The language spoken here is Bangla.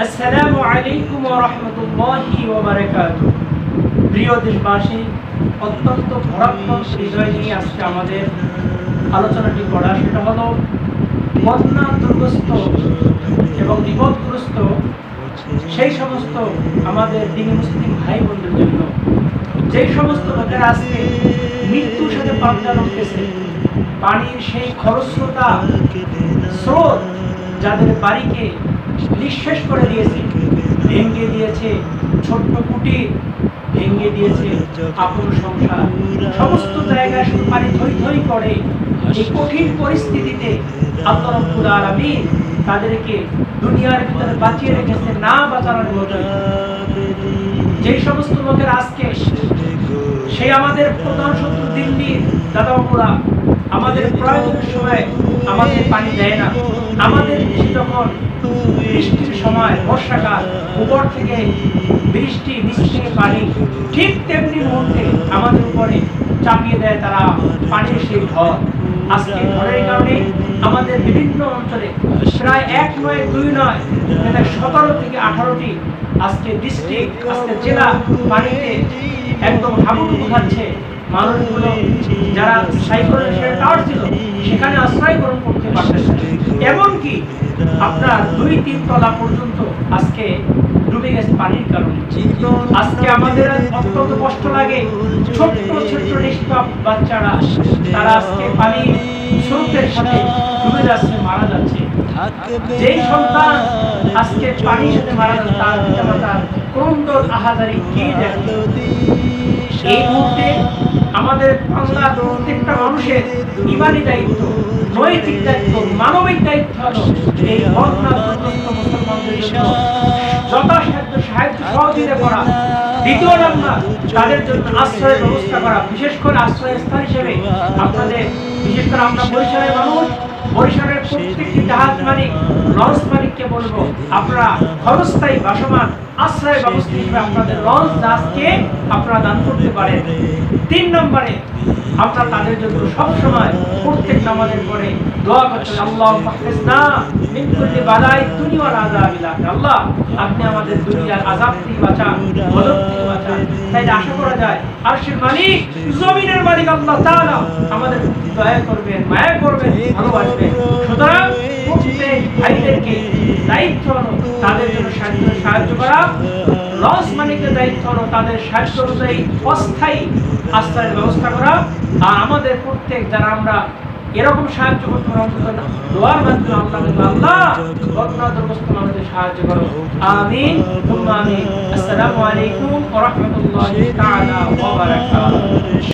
আসসালামু আলাইকুম রাহমাতুল্লাহি ওয়া বারাকাতুহু। প্রিয় দেশবাসী, অত্যন্ত ভরাত্মক বিষয় নিয়ে আজকে আমাদের আলোচনাটি করা, সেটা হলো বন্যা দুর্গস্ত এবং বিপদগ্রস্ত সেই সমস্ত আমাদের দিনী মুসলিম ভাই বোনদের জন্য। যে সমস্ত লোকেরা আজকে মৃত্যুর সাথে পাঞ্জা লড়তেছে, পানির সেই খরস্রোতা স্রোত যাদের বাড়িকে নিঃশেষ করে দিয়েছে। ভেঙে দিয়েছে, ছোট্ট কুটির ভেঙে দিয়েছে আপন সংসার। সমস্ত জায়গায় পানি থই থই করে এই কঠিন পরিস্থিতিতে আল্লাহ রব্বুল তাদেরকে দুনিয়ার ভিতরে বাঁচিয়ে রেখেছে, না বাঁচানোর মতোই যেই সমস্ত লোকের আজকে সেই আমাদের প্রধান শত্রু দিল্লির দাদাবাবুরা আমাদের প্রয়োজনের সময় আমাদের পানি দেয় না। আমাদের দেশে যখন বৃষ্টির সময়, বর্ষাকাল, উপর থেকে বৃষ্টি, নিচ পানি, ঠিক তেমনি মুহূর্তে আমাদের উপরে চাপিয়ে দেয় তারা পানির সেই ঘর আজকে ঘরের কারণে আমাদের বিভিন্ন অঞ্চলে প্রায় এক নয়, দুই নয় সতেরো থেকে আঠারোটি আজকে ডিস্ট্রিক্ট আজকে জেলা পানিতে একদম হাবুডুবু খাচ্ছে মানুষগুলো, যারা সাইকেলের সে টাওয়ার ছিল, সেখানে আশ্রয় গ্রহণ করতে পারতেছে এমনকি আপনার দুই তিন তলা পর্যন্ত আজকে ডুবে গেছে পানির কারণে। আজকে আমাদের অত্যন্ত কষ্ট লাগে। ছোট্ট ছোট্ট নিষ্পাপ বাচ্চারা, তারা আজকে পানির স্রোতের সাথে ডুবে যাচ্ছে মারা যাচ্ছে। যেই সন্তান আজকে পানির সাথে মারা যাচ্ছে তার পিতামাতার ক্রন্দর আহাজারি কে দেখে? এই মুহূর্তে আমাদের বাংলার প্রত্যেকটা মানুষের ইমানি দায়িত্ব নৈতিক দায়িত্ব মানবিক দায়িত্ব হলো এই বন্যাগ্রস্ত মুসলমানদের জন্য যথাসাধ্য সাহায্য সহযোগিতা করা। দ্বিতীয় নাম্বার, তাদের জন্য আশ্রয়ের ব্যবস্থা করা, বিশেষ করে আশ্রয় স্থান হিসেবে আপনাদের, বিশেষ করে আমরা বরিশালের মানুষ প্রত্যেকটি জাহাজ মালিক, লঞ্চ মালিককে বলব, আপনারা ক্ষণস্থায়ী আশ্রয় ব্যবস্থা হিসেবে আপনাদের লঞ্চ, জাহাজকে আপনারা দান করতে পারেন। তিন নম্বরে আমরা তাদের জন্য সবসময় প্রত্যেক নামাজের পরে দোয়া করতে আল্লাহ মাহফিজনা মিন কুল্লি বালাই দুনিয়া ওয়াল আল্লাহ, আপনি আমাদের দুনিয়ার আযাব থেকে বাঁচান থেকে তাই আশা করা যায় মালিক, জমিনের মালিক আল্লাহ তাআলা আমাদের দয়া করবেন, মায়া করবেন, ভালোবাসবেন। সুতরাং ভাইদেরকে দায়িত্ব তাদের জন্য সাহায্য করা। লস মালিকের দায়িত্ব হলো তাদের সাহায্য অনুযায়ী অস্থায়ী আশ্রয়ের ব্যবস্থা করা। আর আমাদের প্রত্যেক, যারা আমরা এরকম সাহায্য করতে অন্তত দোয়ার মাধ্যমে আল্লাহ আল্লাহ বদনাদগ্রস্ত মানুষদের সাহায্য করো। আমিন। আমিন। আসসালামু আলাইকুম ওয়া রাহমাতুল্লাহি তাআলা ওয়া বারাকাতুহু।